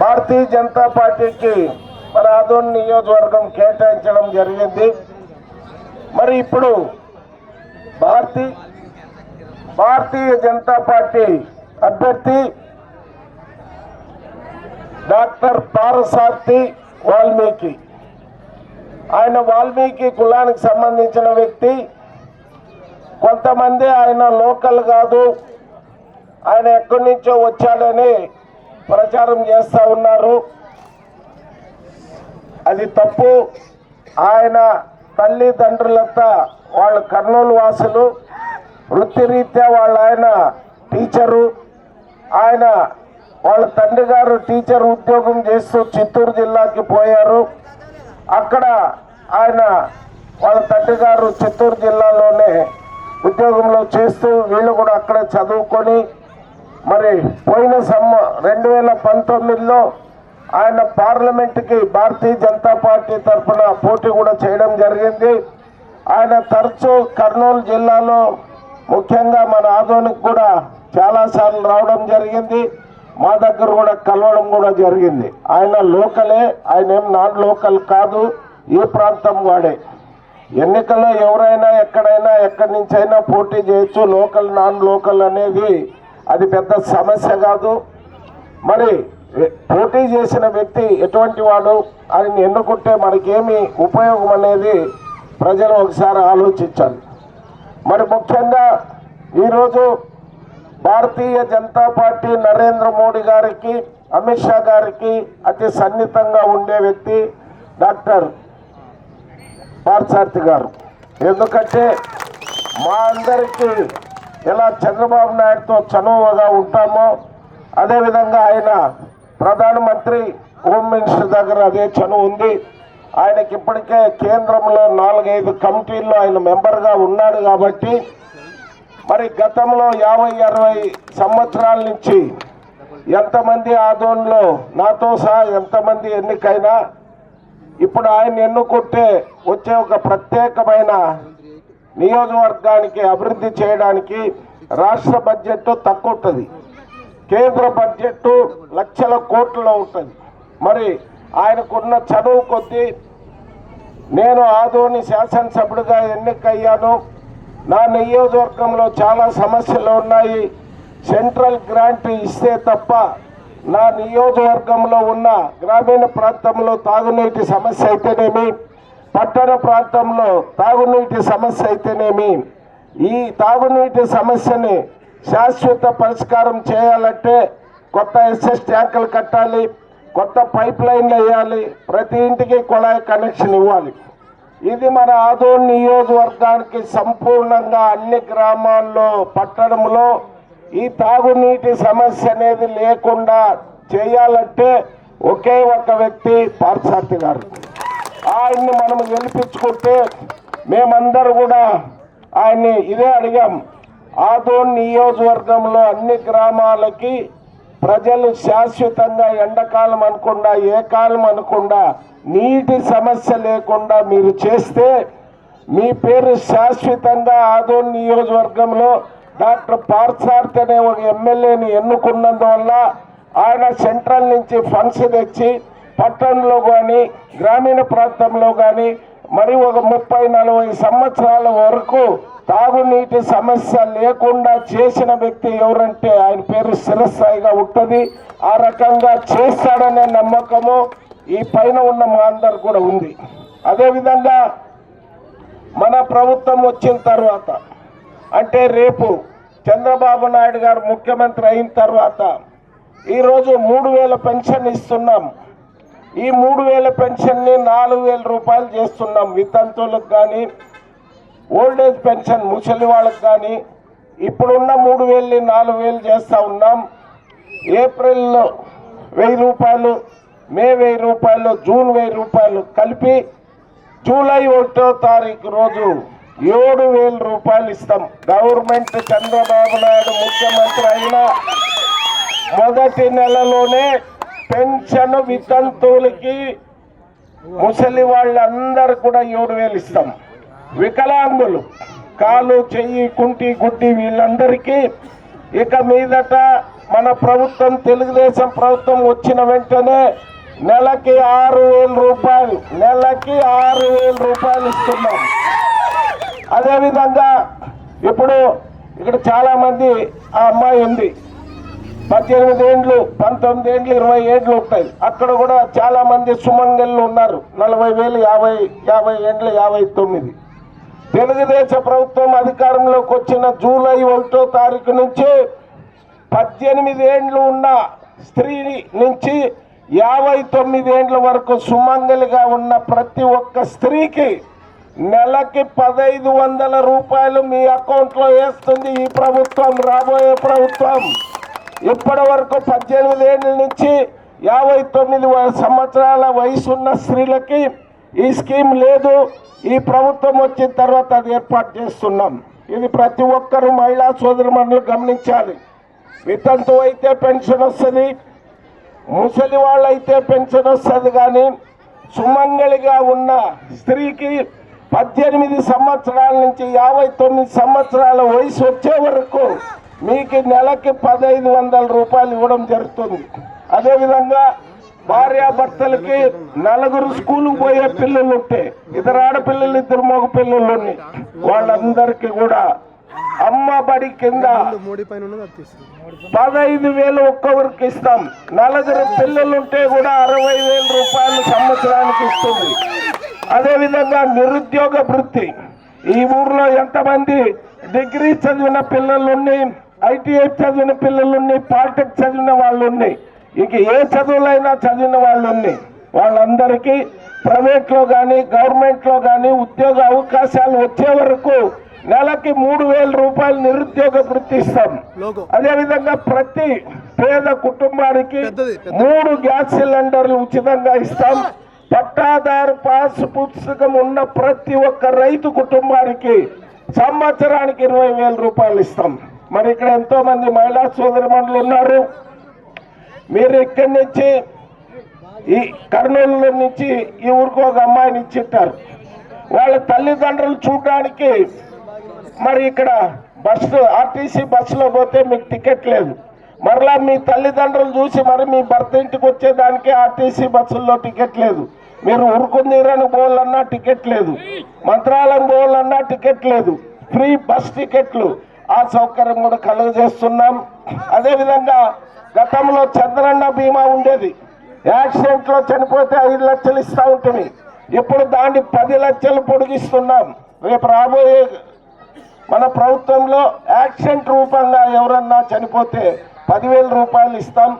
భారతీయ జనతా పార్టీకి మన ఆదోన్ నియోజకవర్గం కేటాయించడం జరిగింది. మరి ఇప్పుడు భారతీ భారతీయ జనతా పార్టీ అభ్యర్థి డాక్టర్ పారసార్థి వాల్మీకి. ఆయన వాల్మీకి కులానికి సంబంధించిన వ్యక్తి. కొంతమంది ఆయన లోకల్ కాదు. ఆయన ఎక్కడి నుంచో వచ్చాడని ప్రచారం చేస్తూ ఉన్నారు. అది తప్పు. ఆయన తల్లిదండ్రులంతా వాళ్ళు కర్నూలు వాసులు వృత్తిరీత్యా వాళ్ళ ఆయన టీచరు ఆయన వాళ్ళ తండ్రి గారు టీచర్ ఉద్యోగం చేస్తూ చిత్తూరు జిల్లాకి పోయారు. అక్కడ ఆయన వాళ్ళ తండ్రి గారు చిత్తూరు జిల్లాలోనే ఉద్యోగంలో చేస్తూ వీళ్ళు కూడా అక్కడే చదువుకొని మరి పోయిన సమ్మ రెండు వేల పంతొమ్మిదిలో ఆయన పార్లమెంట్కి భారతీయ జనతా పార్టీ తరఫున పోటీ కూడా చేయడం జరిగింది. ఆయన తరచూ కర్నూలు జిల్లాలో ముఖ్యంగా మన ఆదోనికి కూడా చాలాసార్లు రావడం జరిగింది. మా దగ్గర కూడా కలవడం కూడా జరిగింది. ఆయన లోకలే ఆయన ఏం నాన్ లోకల్ కాదు ఈ ప్రాంతం వాడే. ఎన్నికల్లో ఎవరైనా ఎక్కడైనా ఎక్కడి నుంచి అయినా పోటీ చేయొచ్చు. లోకల్ నాన్ లోకల్ అనేది అది పెద్ద సమస్య కాదు. మరి పోటీ చేసిన వ్యక్తి ఎటువంటి వాడు ఆయన ఎన్నుకుంటే మనకేమి ఉపయోగం అనేది ప్రజలు ఒకసారి ఆలోచించాలి. మరి ముఖ్యంగా ఈరోజు భారతీయ జనతా పార్టీ నరేంద్ర మోడీ గారికి అమిత్ షా గారికి అతి సన్నిహితంగా ఉండే వ్యక్తి డాక్టర్ పార్థసారథి గారు. ఎందుకంటే మా అందరికీ ఎలా చంద్రబాబు నాయుడుతో చనువుగా ఉంటామో అదేవిధంగా ఆయన ప్రధానమంత్రి హోమ్ మినిస్టర్ దగ్గర అదే చనువు ఉంది. ఆయనకి ఇప్పటికే కేంద్రంలో నాలుగైదు కమిటీల్లో ఆయన మెంబర్గా ఉన్నాడు కాబట్టి మరి గతంలో యాభై అరవై సంవత్సరాల నుంచి ఎంతమంది ఆదోన్లో నాతో సహా ఎంతమంది ఎన్నికైనా ఇప్పుడు ఆయన ఎన్నుకుంటే వచ్చే ఒక ప్రత్యేకమైన నియోజకవర్గానికి అభివృద్ధి చేయడానికి రాష్ట్ర బడ్జెట్ తక్కువ ఉంటుంది. కేంద్ర బడ్జెట్ లక్షల కోట్లలో ఉంటుంది. మరి ఆయనకున్న చదువు కొద్దీ నేను ఆదోని శాసనసభ్యుడిగా ఎన్నికయ్యాను. నా నియోజకవర్గంలో చాలా సమస్యలు ఉన్నాయి. సెంట్రల్ గ్రాంట్ ఇస్తే తప్ప నా నియోజకవర్గంలో ఉన్న గ్రామీణ ప్రాంతంలో తాగునీటి సమస్య అయితేనేమి? పట్టణ ప్రాంతంలో తాగునీటి సమస్య అయితేనేమి? ఈ తాగునీటి సమస్యని శాశ్వత పరిష్కారం చేయాలంటే కొత్త ఎస్ఎస్ ట్యాంకులు కట్టాలి కొత్త పైప్ లైన్లు వేయాలి ప్రతి ఇంటికి కుళాయి కనెక్షన్ ఇవ్వాలి. ఇది మన ఆదోన్ నియోజకవర్గానికి సంపూర్ణంగా అన్ని గ్రామాల్లో పట్టణంలో ఈ తాగునీటి సమస్య అనేది లేకుండా చేయాలంటే ఒకే ఒక వ్యక్తి పార్థసారథి గారు. ఆయన్ని మనం గెలిపించుకుంటే మేమందరూ కూడా ఆయన్ని ఇదే అడిగాం. ఆదోన్ నియోజకవర్గంలో అన్ని గ్రామాలకి ప్రజలు శాశ్వతంగా ఎండాకాలం అనకుండా ఏ కాలం అనకుండా నీటి సమస్య లేకుండా మీరు చేస్తే మీ పేరు శాశ్వతంగా ఆదోన్ నియోజకవర్గంలో డాక్టర్ పార్సార్త్ అనే ఒక ఎమ్మెల్యేని ఎన్నుకున్నందువల్ల ఆయన సెంట్రల్ నుంచి ఫండ్స్ తెచ్చి పట్టణంలో కానీ గ్రామీణ ప్రాంతంలో కానీ మరి ఒక ముప్పై నలభై సంవత్సరాల వరకు తాగునీటి సమస్య లేకుండా చేసిన వ్యక్తి ఎవరంటే ఆయన పేరు స్థిరస్థాయిగా ఉంటుంది. ఆ రకంగా చేస్తాడనే నమ్మకము ఈ పైన ఉన్న మా అందరు కూడా ఉంది. అదేవిధంగా మన ప్రభుత్వం వచ్చిన తర్వాత అంటే రేపు చంద్రబాబు నాయుడు గారు ముఖ్యమంత్రి అయిన తర్వాత ఈరోజు మూడు వేల పెన్షన్ ఇస్తున్నాం. ఈ మూడు వేల పెన్షన్ని నాలుగు వేల రూపాయలు చేస్తున్నాం. వితంతువులకు కానీ ఓల్డ్ ఏజ్ పెన్షన్ ముసలి వాళ్ళకి కానీ ఇప్పుడున్న మూడు వేలని నాలుగు వేలు చేస్తూ ఉన్నాం. ఏప్రిల్లో వెయ్యి రూపాయలు మే వెయ్యి రూపాయలు జూన్ వెయ్యి రూపాయలు కలిపి జూలై ఒకటో తారీఖు రోజు ఏడు వేల రూపాయలు ఇస్తాం. గవర్నమెంట్ చంద్రబాబు నాయుడు ముఖ్యమంత్రి అయిన మొదటి నెలలోనే పెన్షన్ వితంతువులకి ముసలి వాళ్ళందరూ కూడా ఏడు వేలు ఇస్తాం. వికలాంగులు కాలు చెయ్యి కుంటి గుడ్డి వీళ్ళందరికీ ఇక మీదట మన ప్రభుత్వం తెలుగుదేశం ప్రభుత్వం వచ్చిన వెంటనే నెలకి ఆరు వేల రూపాయలు నెలకి ఆరు వేల రూపాయలు ఇస్తున్నాం. అదేవిధంగా ఇప్పుడు ఇక్కడ చాలామంది ఆ అమ్మాయి ఉంది. పద్దెనిమిది ఏండ్లు పంతొమ్మిది ఏండ్లు ఇరవై ఏండ్లు ఉంటాయి. అక్కడ కూడా చాలా మంది సుమంగళ్ళు ఉన్నారు. నలభై వేలు యాభై యాభై ఏండ్లు యాభై తొమ్మిది. తెలుగుదేశం ప్రభుత్వం అధికారంలోకి వచ్చిన జూలై ఒకటో తారీఖు నుంచి పద్దెనిమిది ఏండ్లు ఉన్న స్త్రీ నుంచి యాభై తొమ్మిది ఏండ్ల వరకు సుమంగలిగా ఉన్న ప్రతి ఒక్క స్త్రీకి నెలకి పదైదు వందల రూపాయలు మీ అకౌంట్లో వేస్తుంది ఈ ప్రభుత్వం రాబోయే ప్రభుత్వం. ఇప్పటి వరకు పద్దెనిమిది ఏళ్ళ నుంచి యాభై తొమ్మిది వ- సంవత్సరాల వయసున్న స్త్రీలకి ఈ స్కీమ్ లేదు. ఈ ప్రభుత్వం వచ్చిన తర్వాత అది ఏర్పాటు చేస్తున్నాం. ఇది ప్రతి ఒక్కరూ మహిళా సోదరుమణులు గమనించాలి. వితంతు అయితే పెన్షన్ వస్తుంది ముసలి వాళ్ళైతే పెన్షన్ వస్తుంది కానీ సుమంగళిగా ఉన్న స్త్రీకి పద్దెనిమిది సంవత్సరాల నుంచి యాభై తొమ్మిది సంవత్సరాల వయసు వచ్చే వరకు మీకు నెలకి పదహైదు వందల రూపాయలు ఇవ్వడం జరుగుతుంది. అదేవిధంగా భార్యాభర్తలకి నలుగురు స్కూల్కి పోయే పిల్లలు ఉంటే ఇద్దరు ఆడపిల్లలు ఇద్దరు మగ పిల్లలు వాళ్ళందరికీ కూడా అమ్మ బడి కింద పదహైదు వేలు ఒక్కొక్కరికి ఇస్తాం. నలుగురు పిల్లలుంటే కూడా అరవై వేల రూపాయలు సంవత్సరానికి ఇస్తుంది. అదేవిధంగా నిరుద్యోగ వృత్తి. ఈ ఊర్లో ఎంతమంది డిగ్రీ చదివిన పిల్లలున్ని ఐటీఐ చదివిన పిల్లలున్ని పాలిటెక్ చదివిన వాళ్ళు ఉన్నాయి ఇంక ఏ చదువులైనా చదివిన వాళ్ళు ఉన్నాయి వాళ్ళందరికీ ప్రైవేట్లో కానీ గవర్నమెంట్లో కానీ ఉద్యోగ అవకాశాలు వచ్చే వరకు నెలకి మూడు వేల రూపాయలు నిరుద్యోగ వృత్తి ఇస్తాం. లోగో. అదేవిధంగా ప్రతి పేద కుటుంబానికి. మూడు గ్యాస్ సిలిండర్లు ఉచితంగా ఇస్తాం. పట్టాదారు పాస్ పుస్తకం ఉన్న ప్రతి ఒక్క రైతు కుటుంబానికి సంవత్సరానికి ఇరవై వేల రూపాయలు ఇస్తాం. మరి ఇక్కడ ఎంతో మంది మహిళా సోదరిమణులు ఉన్నారు. మీరు ఇక్కడి నుంచి ఈ కర్నూలు నుంచి ఈ ఊరికి ఒక అమ్మాయిని ఇచ్చిట్టారు. వాళ్ళ తల్లిదండ్రులు చూడడానికి మరి ఇక్కడ బస్సు ఆర్టీసీ బస్సులో పోతే మీకు టికెట్ లేదు. మరలా మీ తల్లిదండ్రులు చూసి మరి మీ భర్త ఇంటికి వచ్చేదానికి ఆర్టీసీ బస్సుల్లో టికెట్ లేదు. మీరు ఉరుకుందీరని పోవాలన్నా టికెట్ లేదు. మంత్రాలయం పోవాలన్నా టికెట్ లేదు. ఫ్రీ బస్ టికెట్లు సౌకర్యం కూడా కలుగజేస్తున్నాం అదేవిధంగా గతంలో చంద్రన్న బీమా ఉండేది. యాక్సిడెంట్లో చనిపోతే ఐదు లక్షలు ఇస్తూ ఉంటుంది ఇప్పుడు దాన్ని పది లక్షలు పొడిగిస్తున్నాం. రేపు రాబోయే మన ప్రభుత్వంలో యాక్సిడెంట్ రూపంగా ఎవరన్నా చనిపోతే పదివేల రూపాయలు ఇస్తాం.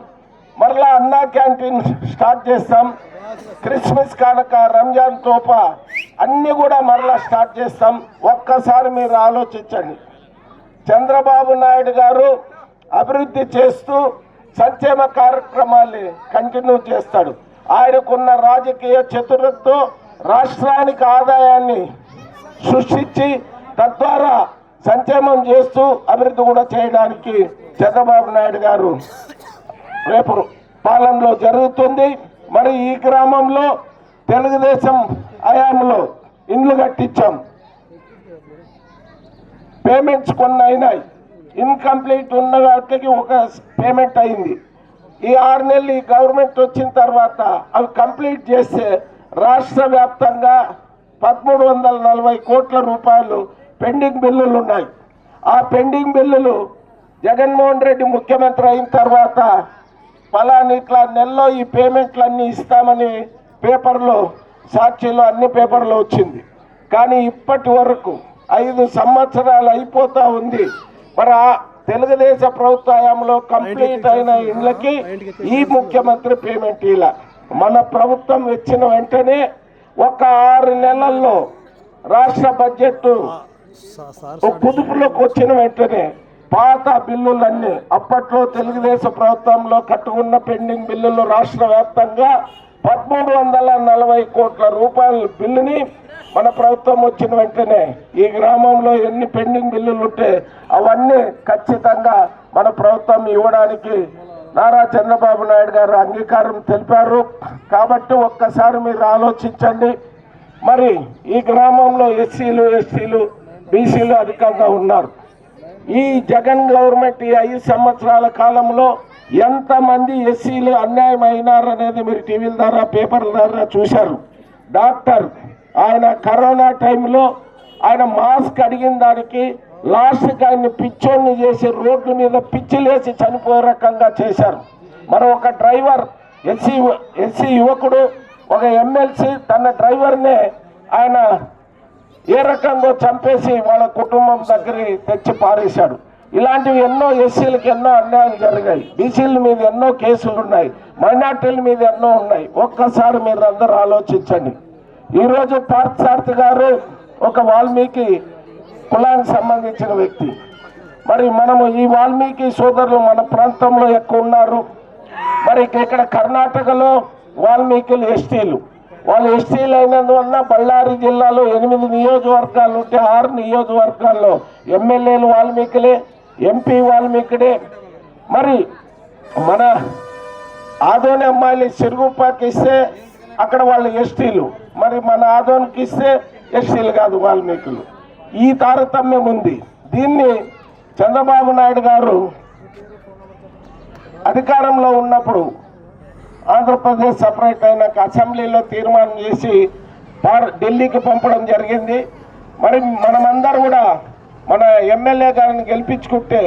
మరలా అన్నా క్యాంటీన్ స్టార్ట్ చేస్తాం. క్రిస్మస్ కానక రంజాన్ తోప అన్నీ కూడా మరలా స్టార్ట్ చేస్తాం. ఒక్కసారి మీరు ఆలోచించండి. చంద్రబాబు నాయుడు గారు అభివృద్ధి చేస్తూ సంక్షేమ కార్యక్రమాల్ని కంటిన్యూ చేస్తాడు. ఆయనకున్న రాజకీయ చతురతో రాష్ట్రానికి ఆదాయాన్ని సృష్టించి తద్వారా సంక్షేమం చేస్తూ అభివృద్ధి కూడా చేయడానికి చంద్రబాబు నాయుడు గారు రేపు పాలనలో జరుగుతుంది. మరి ఈ గ్రామంలో తెలుగుదేశం హయాంలో ఇండ్లు కట్టించాం. పేమెంట్స్ కొన్ని అయినాయి ఇన్కంప్లీట్ ఉన్న వాటికి ఒక పేమెంట్ అయింది. ఈ ఆరు నెలలు ఈ గవర్నమెంట్ వచ్చిన తర్వాత అవి కంప్లీట్ చేస్తే రాష్ట్ర వ్యాప్తంగా పదమూడు వందల నలభై కోట్ల రూపాయలు పెండింగ్ బిల్లులు ఉన్నాయి. ఆ పెండింగ్ బిల్లులు జగన్మోహన్ రెడ్డి ముఖ్యమంత్రి అయిన తర్వాత ఫలాని ఇట్లా నెలలో ఈ పేమెంట్లన్నీ ఇస్తామని పేపర్లో సాక్షిలో అన్ని పేపర్లో వచ్చింది. కానీ ఇప్పటి వరకు ఐదు సంవత్సరాలు అయిపోతా ఉంది. మరి ఆ తెలుగుదేశ ప్రభుత్వ హయాంలో కంప్లీట్ అయిన ఇళ్ళకి ఈ ముఖ్యమంత్రి పేమెంట్ ఇలా. మన ప్రభుత్వం వచ్చిన వెంటనే ఒక ఆరు నెలల్లో రాష్ట్ర బడ్జెట్ కుదుపులోకి వచ్చిన వెంటనే పాత బిల్లులన్నీ అప్పట్లో తెలుగుదేశం ప్రభుత్వంలో కట్టుకున్న పెండింగ్ బిల్లులు రాష్ట్ర వ్యాప్తంగా పదమూడు వందల నలభై కోట్ల రూపాయల బిల్లుని మన ప్రభుత్వం వచ్చిన వెంటనే ఈ గ్రామంలో ఎన్ని పెండింగ్ బిల్లులు ఉంటే అవన్నీ ఖచ్చితంగా మన ప్రభుత్వం ఇవ్వడానికి నారా చంద్రబాబు నాయుడు గారు అంగీకారం తెలిపారు. కాబట్టి ఒక్కసారి మీరు ఆలోచించండి. మరి ఈ గ్రామంలో ఎస్సీలు ఎస్టీలు బీసీలు అధికంగా ఉన్నారు. ఈ జగన్ గవర్నమెంట్ ఈ ఐదు సంవత్సరాల కాలంలో ఎంతమంది ఎస్సీలు అన్యాయం అయినారనేది మీరు టీవీల ద్వారా పేపర్ల ద్వారా చూశారు. డాక్టర్ ఆయన కరోనా టైంలో ఆయన మాస్క్ అడిగిన దానికి లాస్ట్కి ఆయన పిచ్చోడిని చేసి రోడ్డు మీద పిచ్చిలేసి చనిపోయే రకంగా చేశారు. మరి ఒక డ్రైవర్ ఎస్సీ ఎస్సీ యువకుడు ఒక ఎమ్మెల్సీ తన డ్రైవర్నే ఆయన ఏ రకంగా చంపేసి వాళ్ళ కుటుంబం దగ్గరికి తెచ్చి పారేశాడు. ఇలాంటివి ఎన్నో ఎస్సీలకు ఎన్నో అన్యాయాలు జరిగాయి. బీసీల మీద ఎన్నో కేసులు ఉన్నాయి. మైనార్టీల మీద ఎన్నో ఉన్నాయి. ఒక్కసారి మీరు అందరూ ఆలోచించండి. ఈరోజు పార్థసారథి గారు ఒక వాల్మీకి కులానికి సంబంధించిన వ్యక్తి. మరి మనము ఈ వాల్మీకి సోదరులు మన ప్రాంతంలో ఎక్కువ ఉన్నారు. మరి ఇక్కడ కర్ణాటకలో వాల్మీకులు ఎస్టీలు. వాళ్ళు ఎస్టీలు అయినందువల్ల బళ్ళారి జిల్లాలో ఎనిమిది నియోజకవర్గాలు ఉంటే ఆరు నియోజకవర్గాల్లో ఎమ్మెల్యేలు వాల్మీకులే. ఎంపీ వాల్మీకిడే మరి మన ఆదోని అమ్మాయిలు సిరుగుపాకి ఇస్తే అక్కడ వాళ్ళు ఎస్టీలు. మరి మన ఆదోనికి ఇస్తే ఎస్టీలు కాదు వాల్మీకులు. ఈ తారతమ్యం ఉంది. దీన్ని చంద్రబాబు నాయుడు గారు అధికారంలో ఉన్నప్పుడు ఆంధ్రప్రదేశ్ సపరేట్ అయినాక అసెంబ్లీలో తీర్మానం చేసి ఢిల్లీకి పంపడం జరిగింది. మరి మనమందరూ కూడా మన ఎమ్మెల్యే గారిని గెలిపించుకుంటే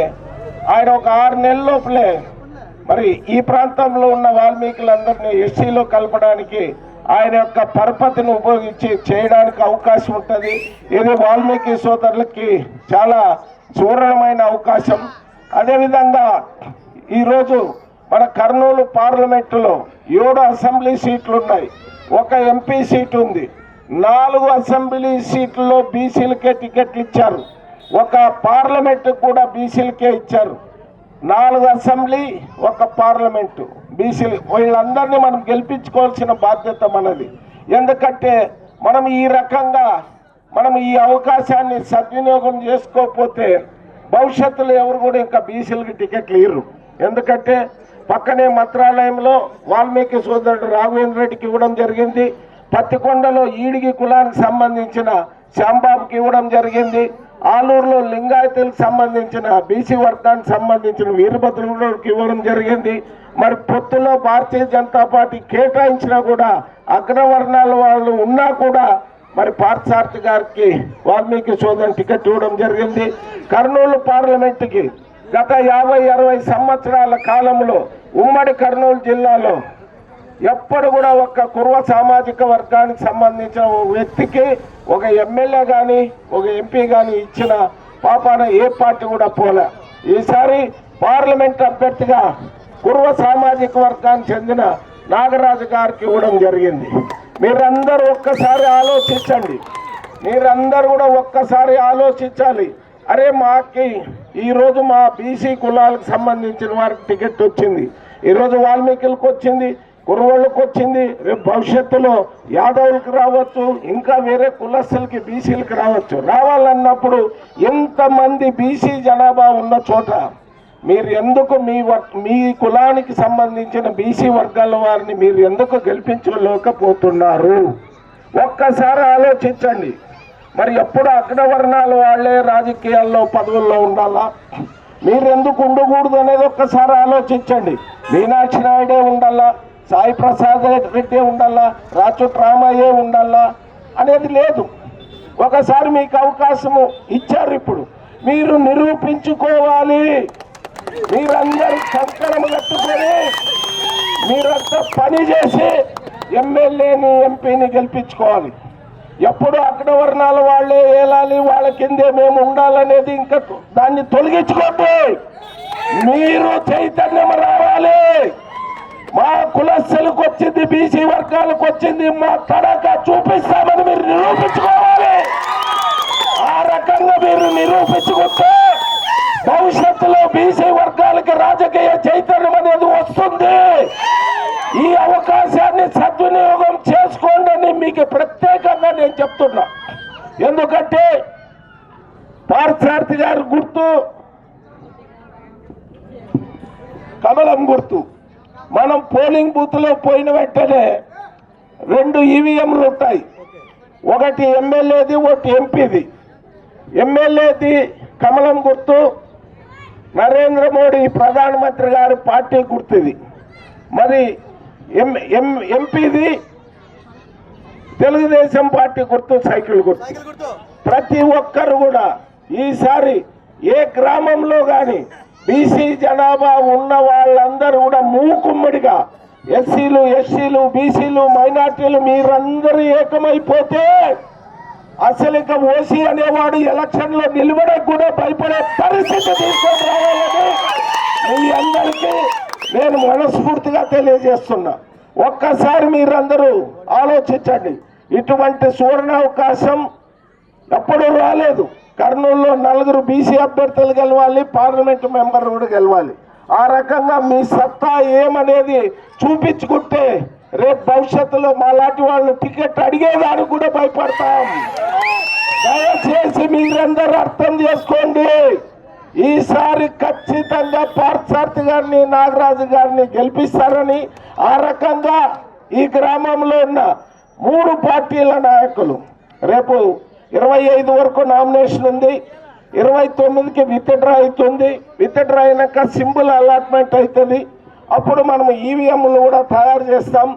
ఆయన ఒక ఆరు నెలల లోపలే మరి ఈ ప్రాంతంలో ఉన్న వాల్మీకులందరినీ ఎస్సీలో కలపడానికి ఆయన యొక్క పరపతిని ఉపయోగించి చేయడానికి అవకాశం ఉంటుంది. ఇది వాల్మీకి సోదరులకి చాలా చూరణమైన అవకాశం. అదేవిధంగా ఈరోజు మన కర్నూలు పార్లమెంటులో ఏడు అసెంబ్లీ సీట్లు ఉన్నాయి. ఒక ఎంపీ సీటు ఉంది. నాలుగు అసెంబ్లీ సీట్లలో బీసీలకే టికెట్లు ఇచ్చారు. ఒక పార్లమెంట్ కూడా బీసీలకే ఇచ్చారు. నాలుగు అసెంబ్లీ ఒక పార్లమెంటు. బీసీలు వీళ్ళందరినీ మనం గెలిపించుకోవాల్సిన బాధ్యత మనది. ఎందుకంటే మనం ఈ రకంగా మనం ఈ అవకాశాన్ని సద్వినియోగం చేసుకోకపోతే భవిష్యత్తులో ఎవరు కూడా ఇంకా బీసీలకి టికెట్లు ఇవ్వరు ఎందుకంటే పక్కనే మంత్రాలయంలో వాల్మీకి సోదరుడు రాఘవేంద్ర రెడ్డికి ఇవ్వడం జరిగింది. పత్తికొండలో ఈడిగి కులానికి సంబంధించిన శ్యాంబాబుకి ఇవ్వడం జరిగింది. ఆలూరులో లింగాయతీలకు సంబంధించిన బీసీ వర్గానికి సంబంధించిన వీరభద్రుడికి ఇవ్వడం జరిగింది. మరి పొత్తులో భారతీయ జనతా పార్టీ కేటాయించినా కూడా అగ్రవర్ణాల వాళ్ళు ఉన్నా కూడా మరి పార్థసారథి గారికి వాల్మీకి సోదరుని టికెట్ ఇవ్వడం జరిగింది. కర్నూలు పార్లమెంటుకి గత యాభై అరవై సంవత్సరాల కాలంలో ఉమ్మడి కర్నూలు జిల్లాలో ఎప్పుడు కూడా ఒక కుర్వ సామాజిక వర్గానికి సంబంధించిన ఒక వ్యక్తికి ఒక ఎమ్మెల్యే కానీ ఒక ఎంపీ కానీ ఇచ్చిన పాపాన ఏ పార్టీ కూడా పోలే. ఈసారి పార్లమెంట్ అభ్యర్థిగా కుర్వ సామాజిక వర్గానికి చెందిన నాగరాజు గారికి ఇవ్వడం జరిగింది. మీరందరూ ఒక్కసారి ఆలోచించండి. మీరందరూ కూడా ఒక్కసారి ఆలోచించాలి. అరే మాకి ఈరోజు మా బీసీ కులాలకు సంబంధించిన వారికి టికెట్ వచ్చింది. ఈరోజు వాల్మీకిలకు వచ్చింది. కుర్రోళ్ళకి వచ్చింది రేపు భవిష్యత్తులో యాదవులకు రావచ్చు ఇంకా వేరే కులస్తులకి బీసీలకు రావచ్చు. రావాలన్నప్పుడు ఎంతమంది బీసీ జనాభా ఉన్న చోట మీరు ఎందుకు మీ వర్- మీ కులానికి సంబంధించిన బీసీ వర్గాల వారిని మీరు ఎందుకు గెలిపించలేకపోతున్నారు? ఒక్కసారి ఆలోచించండి. మరి ఎప్పుడు అగ్రవర్ణాల వాళ్ళే రాజకీయాల్లో పదవుల్లో ఉండాలా? మీరు ఎందుకు ఉండకూడదు అనేది ఒక్కసారి ఆలోచించండి. మీనాక్షి నాయుడే ఉండాలా? సాయి ప్రసాద్ రెడ్డి ఉండాలా? రాచోట్ రామయ్యే ఉండాలా? అనేది లేదు. ఒకసారి మీకు అవకాశము ఇచ్చారు ఇప్పుడు. మీరు నిరూపించుకోవాలి. మీరందరూ కంకణం కట్టుకొని మీరంతా పని చేసి ఎమ్మెల్యేని ఎంపీని గెలిపించుకోవాలి. ఎప్పుడు అక్కడ వర్ణాల వాళ్ళే ఏలాలి వాళ్ళ కిందే మేము ఉండాలనేది ఇంకా దాన్ని తొలగించుకోండి. మీరు చైతన్యం కులస్తులకు వచ్చింది బీసీ వర్గాలకు వచ్చింది. మా తడక చూపిస్తామని మీరు నిరూపించుకోవాలి. ఆ రకంగా మీరు నిరూపించుకుంటే భవిష్యత్తులో బీసీ వర్గాలకి రాజకీయ చైతన్యం అనేది వస్తుంది. ఈ అవకాశాన్ని సద్వినియోగం చేసుకోండి అని మీకు ప్రత్యేకంగా నేను చెప్తున్నా. ఎందుకంటే పార్థసారథి గారి గుర్తు కమలం గుర్తు. మనం పోలింగ్ బూత్లో పోయిన వెంటనే రెండు ఈవీఎంలు ఉంటాయి. ఒకటి ఎమ్మెల్యేది ఒకటి ఎంపీది. ఎమ్మెల్యేది కమలం గుర్తు నరేంద్ర మోడీ ప్రధానమంత్రి గారి పార్టీ గుర్తుది. మరి ఎం ఎం ఎంపీది తెలుగుదేశం పార్టీ గుర్తు సైకిల్ గుర్తు. ప్రతి ఒక్కరు కూడా ఈసారి ఏ గ్రామంలో కానీ బీసీ జనాభా ఉన్న వాళ్ళందరూ కూడా మూకుమ్మడిగా. ఎస్సీలు ఎస్సీలు బీసీలు మైనార్టీలు మీరందరూ ఏకమైపోతే అసలు ఇక ఓసీ అనేవాడు ఎలక్షన్లో కూడా భయపడే పరిస్థితి తీసుకొని రావాలని మీ అందరికీ నేను మనస్ఫూర్తిగా తెలియజేస్తున్నా. ఒక్కసారి మీరందరూ ఆలోచించండి. ఇటువంటి సువర్ణావకాశం ఎప్పుడూ రాలేదు. కర్నూలులో నలుగురు బీసీ అభ్యర్థులు గెలవాలి పార్లమెంటు మెంబర్ కూడా గెలవాలి. ఆ రకంగా మీ సత్తా ఏమనేది చూపించుకుంటే రేపు భవిష్యత్తులో మాలాంటి వాళ్ళు టికెట్ అడిగేదానికి కూడా భయపడతాం. దయచేసి మీరందరూ అర్థం చేసుకోండి. ఈసారి ఖచ్చితంగా పార్థసారథి గారిని నాగరాజు గారిని గెలిపిస్తారని ఆ రకంగా ఈ గ్రామంలో ఉన్న మూడు పార్టీల నాయకులు రేపు ఇరవై ఐదు వరకు నామినేషన్ ఉంది. ఇరవై తొమ్మిదికి విత్డ్రా అవుతుంది. విత్డ్రా అయినాక సింపుల్ అలాట్మెంట్ అవుతుంది. అప్పుడు మనం ఈవీఎంలు కూడా తయారు చేస్తాం.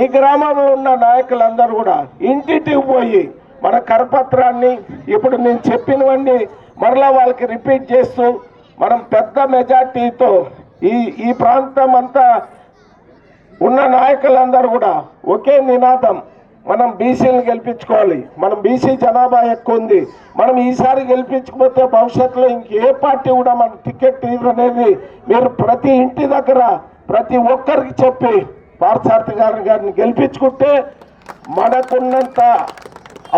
ఈ గ్రామంలో ఉన్న నాయకులందరూ కూడా ఇంటింటికి పోయి మన కరపత్రాన్ని ఇప్పుడు నేను చెప్పినవన్నీ మరలా వాళ్ళకి రిపీట్ చేస్తూ మనం పెద్ద మెజార్టీతో ఈ ఈ ప్రాంతం అంతా ఉన్న నాయకులందరూ కూడా ఒకే నినాదం. మనం బీసీలు గెలిపించుకోవాలి. మనం బీసీ జనాభా ఎక్కువ ఉంది. మనం ఈసారి గెలిపించకపోతే భవిష్యత్తులో ఇంకే పార్టీ కూడా మన టికెట్ అనేది మీరు ప్రతి ఇంటి దగ్గర ప్రతి ఒక్కరికి చెప్పి పార్థసారథి గారిని గారిని గెలిపించుకుంటే మనకున్నంత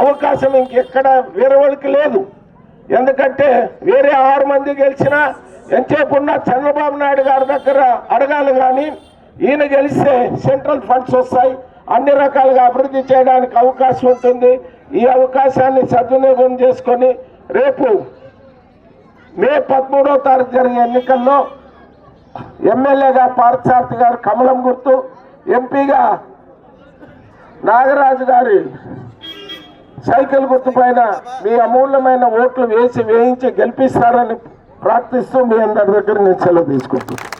అవకాశం ఇంకెక్కడ వేరే వాళ్ళకి లేదు. ఎందుకంటే వేరే ఆరు మంది గెలిచినా ఎంతసేపు ఉన్న చంద్రబాబు నాయుడు గారి దగ్గర అడగాలి కానీ ఈయన గెలిస్తే సెంట్రల్ ఫండ్స్ వస్తాయి. అన్ని రకాలుగా అభివృద్ధి చేయడానికి అవకాశం ఉంటుంది. ఈ అవకాశాన్ని సద్వినియోగం చేసుకొని రేపు మే పదమూడవ తారీఖు జరిగే ఎన్నికల్లో ఎమ్మెల్యేగా పార్థసారథి గారు కమలం గుర్తు ఎంపీగా నాగరాజు గారి సైకిల్ గుర్తు పైన మీ అమూల్యమైన ఓట్లు వేసి వేయించి గెలిపిస్తారని ప్రార్థిస్తూ మీ అందరి దగ్గర నేను సెలవు తీసుకుంటున్నాను.